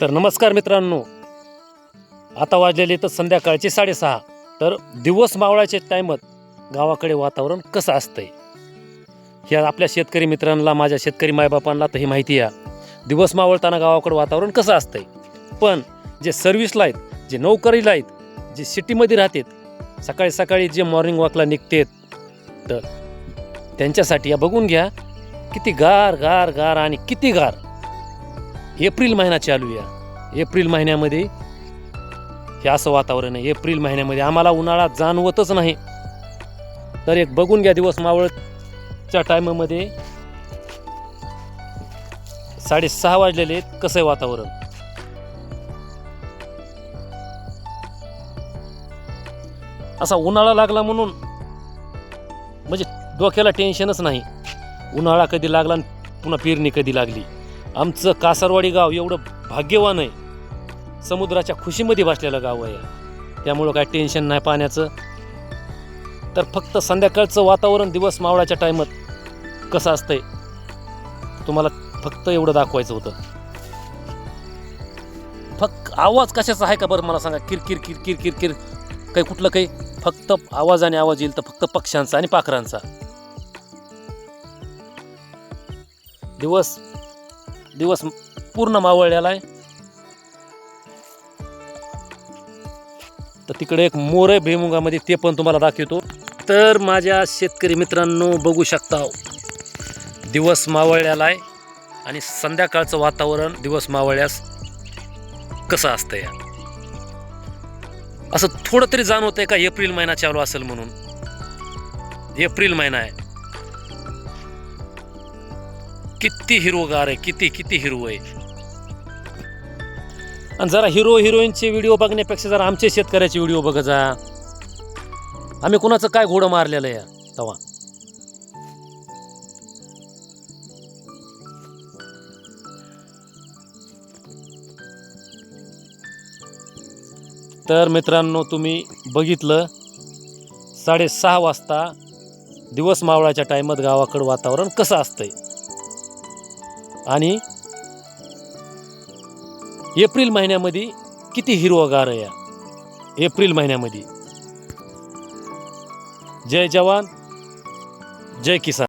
तर नमस्कार मित्रांनो. आता वाजलेले तर संध्याकाळचे साडेसहा. तर दिवस मावळाचे टायमात गावाकडे वातावरण कसं असतंय? ह्या आपल्या शेतकरी मित्रांना माझ्या शेतकरी मायबापांना तर ही माहिती आहे. दिवस मावळताना गावाकडे वातावरण कसं असतंय? पण जे सर्व्हिसला आहेत जे नोकरीला आहेत जे सिटीमध्ये राहतात सकाळी सकाळी जे मॉर्निंग वॉकला निघतात तर त्यांच्यासाठी या बघून घ्या किती गार गार गार आणि किती गार. एप्रिल महिना चालू या एप्रिल महिन्यामध्ये हे असं वातावरण आहे. एप्रिल महिन्यामध्ये आम्हाला उन्हाळा जाणवतच नाही. तर एक बघून घ्या दिवस मावळच्या टायमामध्ये साडेसहा वाजलेले कसं आहे वातावरण? असा उन्हाळा लागला म्हणून म्हणजे डोक्याला टेन्शनच नाही. उन्हाळा कधी लागला आणि पुन्हा पेरणी कधी लागली? आमचं कासारवाडी गाव एवढं भाग्यवान आहे. समुद्राच्या खुशीमध्ये बसलेलं गाव आहे. त्यामुळं काय टेन्शन नाही पाण्याचं. तर फक्त संध्याकाळचं वातावरण दिवस मावळाच्या टायमात कसं असतंय तुम्हाला फक्त एवढं दाखवायचं होतं. फक्त आवाज कशाचा आहे का बरं मला सांगा? किरकिर किरकिर किरकिर काही कुठलं काही? फक्त आवाज आणि आवाज येईल तर फक्त पक्ष्यांचा आणि पाखरांचा. दिवस दिवस पूर्ण मावळलेला आहे. तर तिकडे एक मोर आहे भुईमुगामध्ये ते पण तुम्हाला दाखवतो. तर माझ्या शेतकरी मित्रांनो बघू शकता हो. दिवस मावळलेला आहे आणि संध्याकाळचं वातावरण दिवस मावळल्यास कसं असतं या असं थोडं तरी जाणवतंय का एप्रिल महिना चालू असेल म्हणून? एप्रिल महिना आहे. किती हिरोगार आहे किती किती हिरो आहे. आणि जरा हिरो हिरोईनचे व्हिडिओ बघण्यापेक्षा जरा आमचे शेतकऱ्याचे व्हिडिओ बघा जा. आम्ही कुणाचं काय घोडं मारलेलं आहे तवा. तर मित्रांनो तुम्ही बघितलं साडेसहा वाजता दिवस मावळाच्या टायमात गावाकडं वातावरण कसं असतंय? आणि एप्रिल महिन्यामध्ये किती हिरवगार या. एप्रिल महिन्यामध्ये. जय जवान जय किसान.